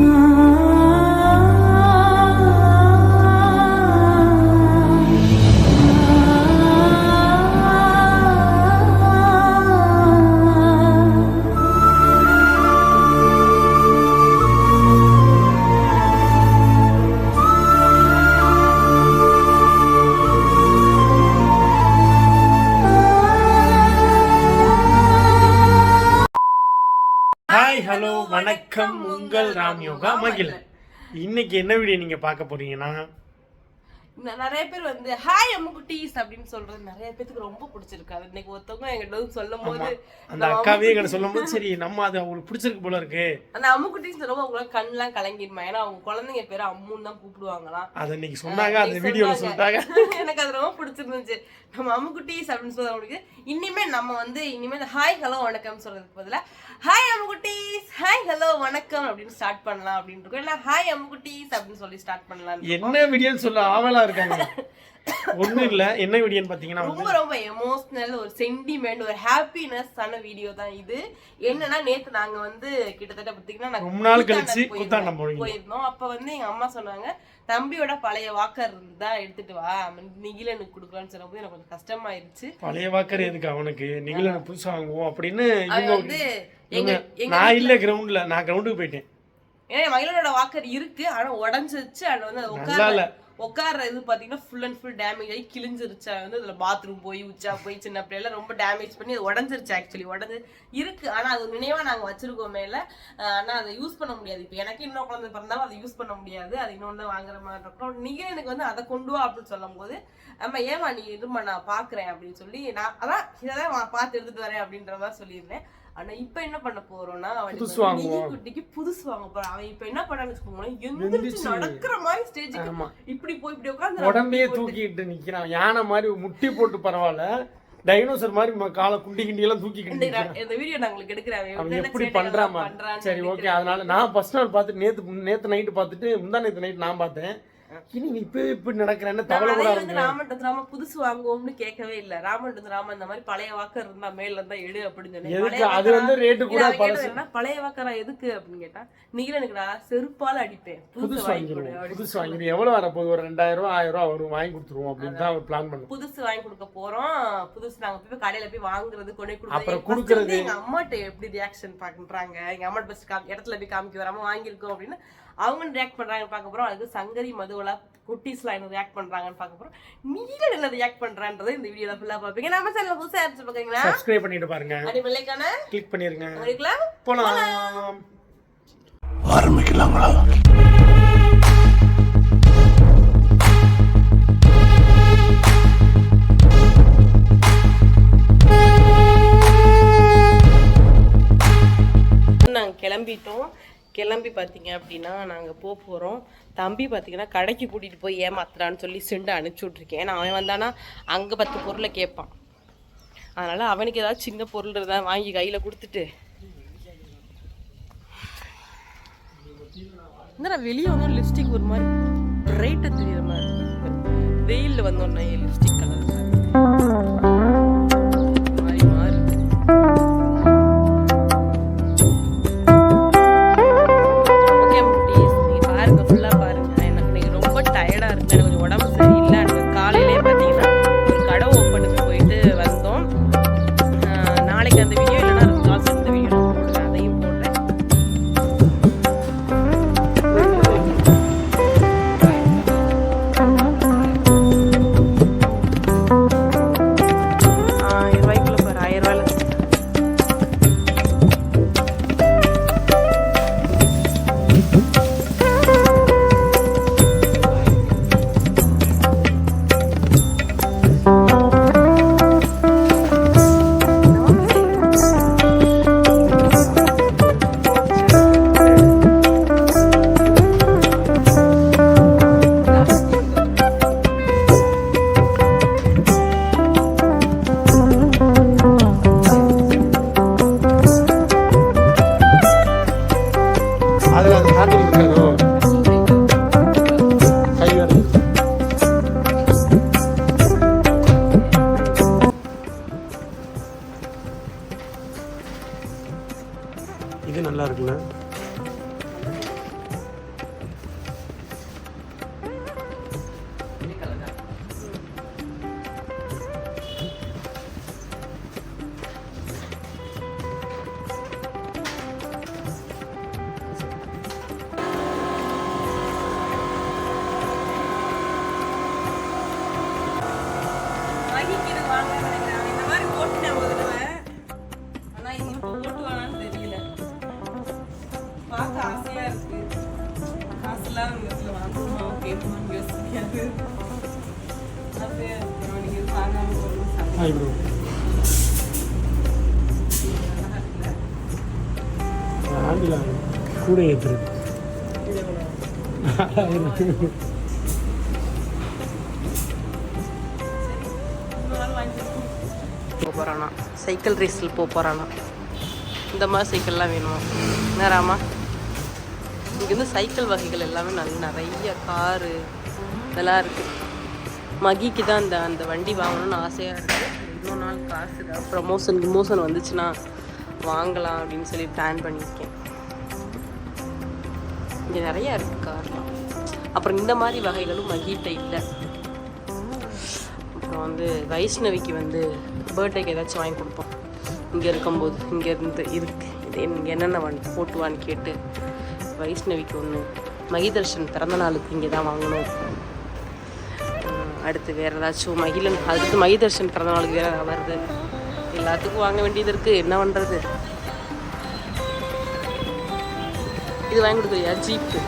Oh. Hi hello வணக்கம் உங்கள் ராம் யோகா மகிழன் இன்னைக்கு என்ன வீடியோ நீங்க பார்க்க போறீங்கன்னா நிறைய பேர் வந்து ஹாய் அம்முக்குட்டீஸ் அப்படின்னு சொல்றது நிறைய பேத்துக்கு ரொம்ப பிடிச்சிருக்கு. அது இன்னைக்கு ஒருத்தவங்க எங்கிட்ட வந்து சொல்லும் போது அந்த அக்காவே எங்களை சொல்லும் போது சரி நம்ம அது அவங்களுக்கு பிடிச்சிருக்கு போல இருக்கு. அந்த அம்முக்குட்டீஸ் ரொம்ப உங்களுக்கு கண்ணெல்லாம் கலங்கிடுமா? ஏன்னா அவங்க குழந்தைங்க பேரு அம்முன்னு தான் கூப்பிடுவாங்களாம். அதை இன்னைக்கு சொன்னாங்க அந்த வீடியோல. சொல்லிட்டாங்க. எனக்கு அது ரொம்ப பிடிச்சிருந்துச்சு. நம்ம அம்முக்குட்டீஸ் அப்படின்னு சொல்ல அவங்களுக்கு இனிமே நம்ம வந்து இனிமேல் ஹாய் ஹலோ வணக்கம் சொல்றதுக்கு பதிலா ஹாய் அம்முக்குட்டீஸ் ஹாய் ஹலோ வணக்கம் அப்படின்னு ஸ்டார்ட் பண்ணலாம் அப்படின்னு இருக்கோம். இல்ல ஹாய் அம்முக்குட்டீஸ் அப்படின்னு சொல்லி ஸ்டார்ட் பண்ணலாம் என்ன வீடியோன்னு சொல்ல ஆவலா இருக்காங்க. ஒண்ணும் இல்ல. என்ன வீடியோன்னு பாத்தீங்கன்னா ரொம்ப ரொம்ப எமோஷனல் ஒரு சென்டிமெண்ட் ஒரு ஹாப்பினஸ் ஆன வீடியோ தான் இது. என்னன்னா நேத்து நாங்க வந்து கிட்டத்தட்ட பாத்தீங்கன்னா நாங்க ரொம்ப நாள் கழிச்சு போயிருந்தோம். கூத்தாண்டம். போயிருந்தோம். அப்ப வந்து எங்க அம்மா சொன்னாங்க தம்பியோட பழைய வாக்கர் இருந்தா எடுத்துட்டு வா. நிகிலனுக்கு கொடுக்கலாம்னு சொன்னபோது எனக்கு கொஞ்சம் கஷ்டமாயிருச்சு. பழைய வாக்கர் எதுக்கு அவனுக்கு? நிகழன புதுசா வாங்குவோம் அப்படின்னு வந்து நான் இல்ல கிரவுண்ட்ல நான் கிரவுண்டுக்கு போயிட்டேன். ஏன்னா மகிழனோட வாக்கர் இருக்கு. ஆனா உடஞ்சிருச்சு அது வந்து. உட்கார உட்கார்ற இது பார்த்தீங்கன்னா ஃபுல் அண்ட் ஃபுல் டேமேஜ் ஆகி கிழிஞ்சிருச்சா. வந்து அதில் பாத்ரூம் போய் உச்சா போய் சின்ன பிள்ளைல ரொம்ப டேமேஜ் பண்ணி அது உடஞ்சிருச்சு ஆக்சுவலி உடஞ்சு இருக்கு. ஆனால் அது நினைவாக நாங்கள் வச்சிருக்கோமே இல்லை. ஆனால் அதை யூஸ் பண்ண முடியாது. இப்போ எனக்கு இன்னொரு குழந்தை பிறந்தாலும் அதை யூஸ் பண்ண முடியாது. அது இன்னொன்று வாங்குற மாதிரி இருக்கும். நீங்க எனக்கு வந்து அதை கொண்டு வா அப்படின்னு சொல்லும் போது அம்மா ஏமா நீ இருமா நான் பார்க்குறேன் அப்படின்னு சொல்லி நான் அதான் இதை தான் பார்த்து எடுத்துகிட்டு வரேன் அப்படின்ற மாதிரி சொல்லியிருந்தேன். ஆனா இப்ப என்ன பண்ண போறோம்னா. மினி குட்டிக்கு புதுசு வாங்க போறான் அவன் இப்ப என்ன பண்ணான்னு வச்சுக்கோங்களேன் எந்திரிச்சு. நடக்கிற மாதிரி ஸ்டேஜுக்கு. இப்படி போய் இப்படி உட்காந்து உடம்பே தூக்கிட்டு நிக்கிறான் யானை மாதிரி முட்டி போட்டு பரவாயில்ல டைனோசர் மாதிரி காலை குண்டி கிண்டி எல்லாம் தூக்கிக்கிட்டு இந்த வீடியோ நான் உங்களுக்கு எடுக்கிறேன் அவன் அவன் எப்படி பண்றான்னு சரி ஓகே. அதனால நான் ஃபர்ஸ்ட் நாள் பார்த்துட்டு நேத்து நேத்து நைட்டு பார்த்துட்டு முந்தா நேத்து நைட் நான் பார்த்தேன் இனி இப்போ இப்படி நடக்கிறேன்னு தவளை கூட வந்து ஆரம்பிக்கிறேன் ராமன் புதுசு வாங்குவோம்னு கேட்கவே இல்ல. ராமன் வந்து ராமன் இந்த மாதிரி பழைய வாக்கர் இருந்தா மேல இருந்தா எடு அப்படின்னு பழைய அது? வந்து ரேட்டு கூட பழைய வாக்கரா எதுக்கு அப்படின்னு கேட்டா நீங்களும் நான் செருப்பால அடிப்பேன். புதுசு புதுசு வாங்கி கொடு வாங்கிடுவோம் புதுசு வாங்கிடுவோம். எவ்வளவு வரப்போகுது? ஒரு ரெண்டாயிரம் ரூபா ஆயிரம் ரூபா வரும் வாங்கி கொடுத்துருவோம் அப்படின்னு தான் பிளான் பண்ணுவோம் புதுசு வாங்கி கொடுக்க போறோம். புதுசு நாங்க போய் கடையில போய் வாங்குறது கொண்டு கொடுக்குறது. அப்புறம் கொடுக்கறது. எங்க அம்மாட்ட எப்படி ரியாக்ஷன் பாக்குறாங்க எங்க அம்மா பஸ் இடத்துல போய் காமிக்க வராம வாங்கியிருக்கோம் அப்படின்னு அவங்க ரியாக்ட் பண்றாங்கன்னு பார்க்க போறோம். அதுக்கு சங்கரி மதுவலா குட்டீஸ்லாம் என்ன ரியாக்ட் பண்றாங்கன்னு பார்க்க போறோம். நீங்க என்ன ரியாக்ட் பண்றான்றதை இந்த வீடியோல ஃபுல்லா பாப்பீங்க நம்ம சேனல் புதுசா இருந்துச்சு பாக்கீங்களா சப்ஸ்கிரைப் பண்ணிட்டு பாருங்க. அடி வெள்ளைக்கான. கிளிக் பண்ணிருங்க. உங்களுக்குலாம் போலாம். ஆரம்பிக்கலாங்களா? நாங்க கிளம்பிட்டோம். கிளம்பி பார்த்தீங்க அப்படின்னா நாங்கள் போக போகிறோம் தம்பி பார்த்தீங்கன்னா கடைக்கு கூட்டிகிட்டு போய் ஏமாத்துறான்னு சொல்லி செண்டு அனுப்பிச்சி விட்ருக்கேன் ஏன்னா அவன் வந்தானா அங்கே பத்து பொருளை கேட்பான். அதனால் அவனுக்கு ஏதாவது சின்ன பொருள் இருந்தால் வாங்கி கையில் கொடுத்துட்டு. என்ன வெளியே வந்தோம் லிப்ஸ்டிக் ஒரு மாதிரி பிரைட்டாக தெரியுற மாதிரி வெயிலில் வெயில்ல வந்தோன்னே லிப்ஸ்டிக் கலர் இல்லாத நேரத்துல வாங்குமா கேட்பாங்க யோசிக்காது அப்படியே போகணும் ஆண்டில் கூட போகிறானா சைக்கிள் ரேஸில் போக போகிறானா இந்த மாதிரி சைக்கிள்லாம் வேணுமா? என்ன ராமா இங்கே வந்து சைக்கிள் வகைகள் எல்லாமே நல்ல நிறைய காரு இதெல்லாம் இருக்குது மகிக்கு தான் இந்த அந்த வண்டி வாங்கணும்னு ஆசையாக இருக்குது இன்னொரு நாள் காசு தான். ப்ரமோஷன் ப்ரமோஷன் வந்துச்சுன்னா வாங்கலாம் அப்படின்னு சொல்லி பிளான் பண்ணியிருக்கேன். இங்கே நிறையா இருக்குது கார்லாம். அப்புறம் இந்த மாதிரி வகைகளும் மகிட்ட இல்லை. அப்புறம் வந்து வைஷ்ணவிக்கு வந்து பர்த்டேக்கு ஏதாச்சும் வாங்கி கொடுப்போம். இங்கே இருக்கும்போது இங்கே இருந்து இருக்கு. இது இங்கே என்னென்ன வன் போட்டுவான்னு கேட்டு வைஷ்ணவிக்கு ஒன்று மகிதர்ஷன் பிறந்த நாளுக்கு இங்கே தான் வாங்கணும். அடுத்து வேறு ஏதாச்சும் மகிழன் அடுத்து மகிதர்ஷன் பிறந்த நாளுக்கு வேறு வருது. எல்லாத்துக்கும் வாங்க வேண்டியது இருக்குது என்ன பண்ணுறது இது வாங்கி கொடுக்குறியா ஜீப்பு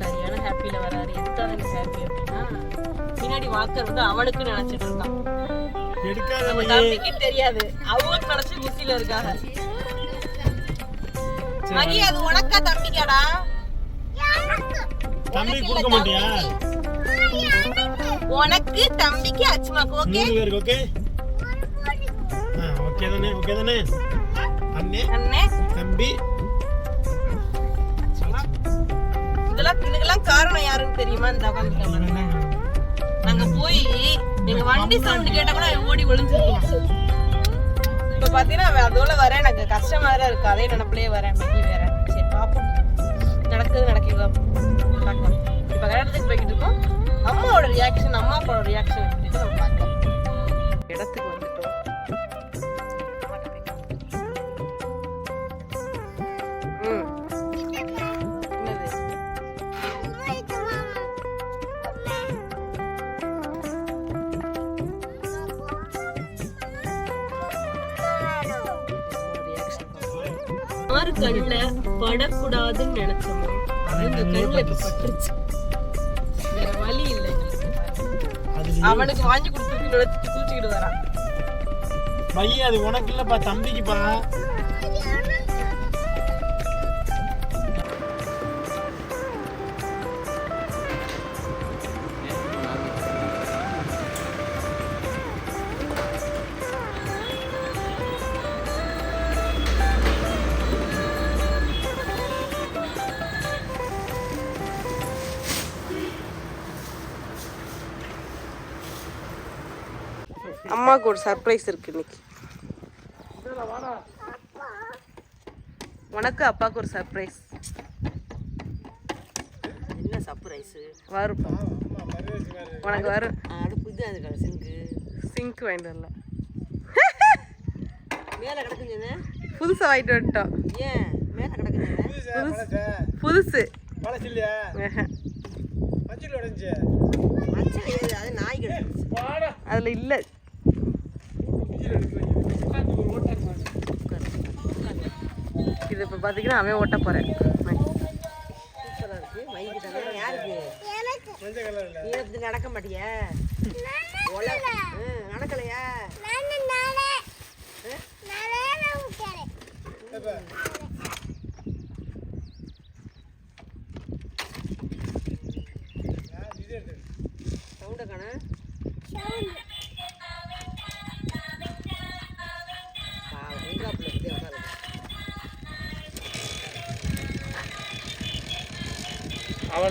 சரியான ஹாப்பியில் வராரு. எதுக்காக எனக்கு ஹாப்பி அப்படின்னா பின்னாடி வாக்கர் வந்து அவனுக்கு நினைச்சிட்டு இருக்கான். தெரியாது. அவங்களுக்கு நினைச்சு குசில இருக்காங்க. மகி அது உனக்கா தம்பிக்காடா? தம்பி கொடுக்க மாட்டியா? உனக்கு தம்பிக்கு அச்சுமாக்கு ஓகே ஓகே ஓகே தானே ஓகே தானே? அண்ணே அண்ணே. தம்பி. இதெல்லாம் இதுக்கெல்லாம் காரணம் யாருன்னு தெரியுமா? இந்த நாங்க போய் எங்க வண்டி சவுண்ட் கேட்டா கூட ஓடி ஒளிஞ்சிருக்கோம் இப்போ பார்த்தீங்கன்னா அவன் அதோட வரேன் எனக்கு கஷ்டமாக தான் இருக்கு. அதே நினப்பிலே வரேன். மகி வேற சரி பார்ப்போம் நடக்குது நடக்குது. பார்க்கலாம். இப்போ கல்யாணத்துக்கு போய்கிட்டு இருக்கோம். அம்மாவோட ரியாக்ஷன் அம்மா அப்பாவோட ரியாக்ஷன் எப்படி நம்ம பார்க்கலாம். இடத்துக்கு ஆறு கண்ணுல படக்கூடாதுன்னு நினைச்சோமோ? கண்ணுல பட்டுருச்சு வேற வழி இல்லை. அவனுக்கு வாங்கி கொடுத்துட்டு குளிச்சுக்கிட்டு வரான். மையே அது உனக்கு இல்லப்பா தம்பிக்குப்பா அம்மாவுக்கு ஒரு சர்ப்ரைஸ் இருக்கு இன்னைக்கு. உனக்கு அப்பாவுக்கு ஒரு சர்ப்ரைஸ் என்ன சர்ப்ரைஸ் வரும். உனக்கு வரும். அடுப்பு இது அது சிங்கு சிங்க் வாங்கிட்டு வரல. மேலே கிடக்குங்க புதுசா வாங்கிட்டு வந்துட்டோம். ஏன்? மேலே கிடக்குங்க புதுசு பழசு. இல்லையா. மஞ்சள் உடஞ்சி. அது நாய் கிடக்கு அதுல இல்ல. இது இப்ப பாத்தீங்கன்னா அவன் ஓட்ட போறேன் சூப்பராக இருக்கு மைக்கு தானே யாருக்கு மஞ்சள் கலர் நீ எப்படி நடக்க மாட்டியா நடக்கலையா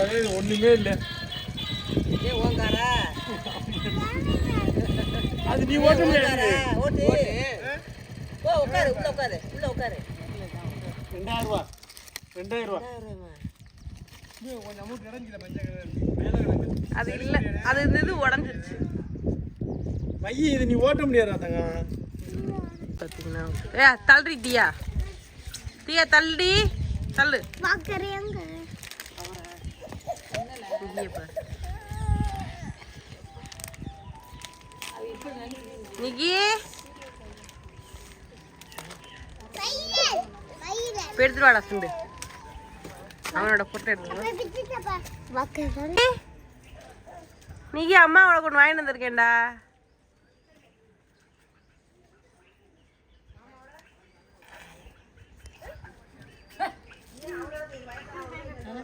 அவனவே இது ஒண்ணுமே இல்லை. அது நீ ஓட்ட முடியாது. ஓட்டு. ஓ உட்காரு உள்ள உட்காரு உள்ள உட்காரு. ரெண்டாயிரம் ரூபா ரெண்டாயிரம் ரூபா அது இல்ல அது இந்த இது உடஞ்சிருச்சு. மைய இது நீ ஓட்ட முடியாதா தங்க? பாத்தீங்கன்னா ஏ தள்ளுறி தியா தள்ளுடி. தள்ளு. இங்கேயே இப்ப எடுத்துட்டு வாடா சுண்டு அவனோட போட்டோ எடுத்துக்கோ நீங்க அம்மா உனக்கு ஒன்று வாங்கிட்டு வந்திருக்கேன்டா.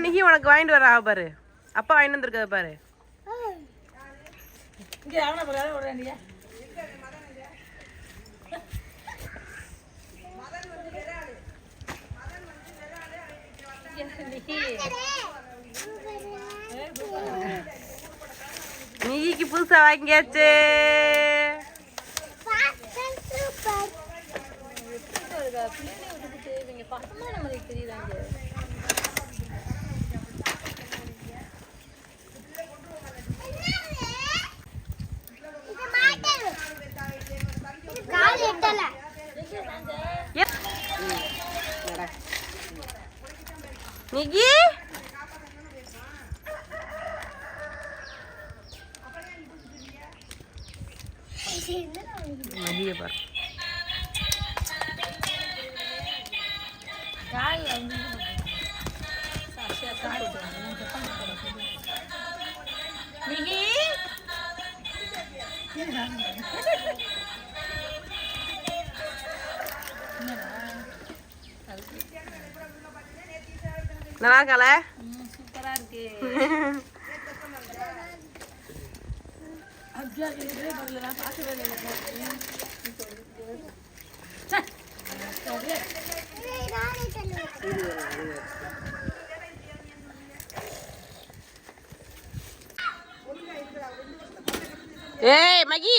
இன்னைக்கு உனக்கு வாங்கிட்டு வரா பாரு. அப்பா வாங்கிட்டு வந்திருக்கத பாரு. நீக்கு புதுசா வாங்கியாச்சு. கால் நல்லா இருக்கால சூப்பரா இருக்கு. ஏய் மகி.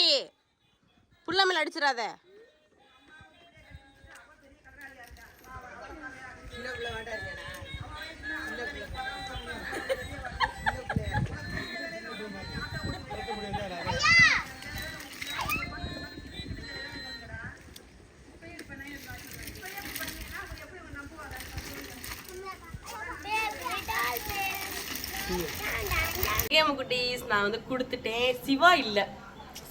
புள்ள அடிச்சிடாத. கேம் குட்டீஸ் நான் வந்து கொடுத்துட்டேன். சிவா இல்லை.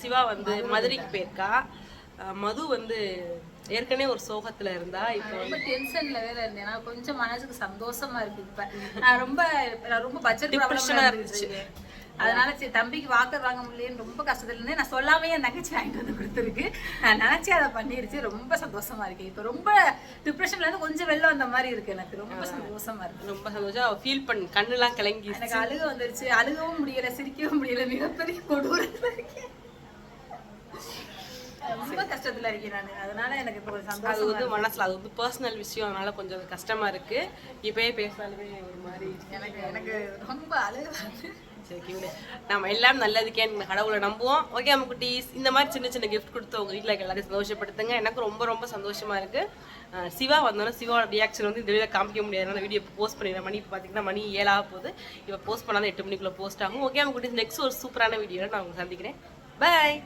சிவா வந்து மதுரைக்கு போயிருக்கா. மது வந்து ஏற்கனவே ஒரு சோகத்துல இருந்தா. இப்போ ரொம்ப டென்ஷன்ல வேற இருந்தேன். கொஞ்சம் மனசுக்கு சந்தோஷமா இருக்கு இப்ப. நான் ரொம்ப நான் ரொம்ப பட்ஜெட் ஆ இருந்துச்சு. அதனால சரி தம்பிக்கு வாக்கர் வாங்க முடியலன்னு ரொம்ப கஷ்டத்துல இருந்தேன் நான் சொல்லாமே என் தங்கச்சி வாங்கிட்டு வந்து கொடுத்துருக்கு. நான் நினைச்சு அதை பண்ணிருச்சு. ரொம்ப சந்தோஷமா இருக்கு. இப்ப ரொம்ப டிப்ரெஷன்ல இருந்து கொஞ்சம் வெளில வந்த மாதிரி இருக்கு எனக்கு. ரொம்ப சந்தோஷமா இருக்கு. ரொம்ப சந்தோஷம். ஃபீல் பண்ணி கண்ணுலாம் கலங்கி எனக்கு அழுக வந்துருச்சு. அழுகவும் முடியல சிரிக்கவும் முடியல. மிகப்பெரிய கொடூரத்துல இருக்கேன். ரொம்ப கஷ்டத்துல இருக்கேன் நான். அதனால எனக்கு இப்போ அது சந்தோஷம் வந்து மனசுல அது வந்து பர்சனல் விஷயம். அதனால கொஞ்சம் கஷ்டமா இருக்கு. இப்பயே பேசினாலுமே ஒரு மாதிரி எனக்கு எனக்கு ரொம்ப அழுக நம்ம எல்லாம் நல்லதுக்கே கடவுளை நம்புவோம். ஓகே நம்ம குட்டீஸ்? இந்த மாதிரி சின்ன சின்ன கிஃப்ட் கொடுத்து உங்க வீட்டில் எல்லாத்தையும் சந்தோஷப்படுத்துங்க. எனக்கு ரொம்ப ரொம்ப சந்தோஷமா இருக்கு. சிவா வந்தோன்னா சிவாவோட ரியாக்ஷன் வந்து இந்த வீடியோ காமிக்க முடியாது. வீடியோ போஸ்ட் பண்ணிடுறேன். மணி இப்போ பார்த்தீங்கன்னா மணி ஏழாக போகுது. இப்போ போஸ்ட் பண்ணாத எட்டு மணிக்குள்ளே போஸ்ட் ஆகும். ஓகே நம்ம குட்டீஸ் நெக்ஸ்ட் ஒரு சூப்பரான வீடியோவில் நான் உங்களுக்கு சந்திக்கிறேன். பாய்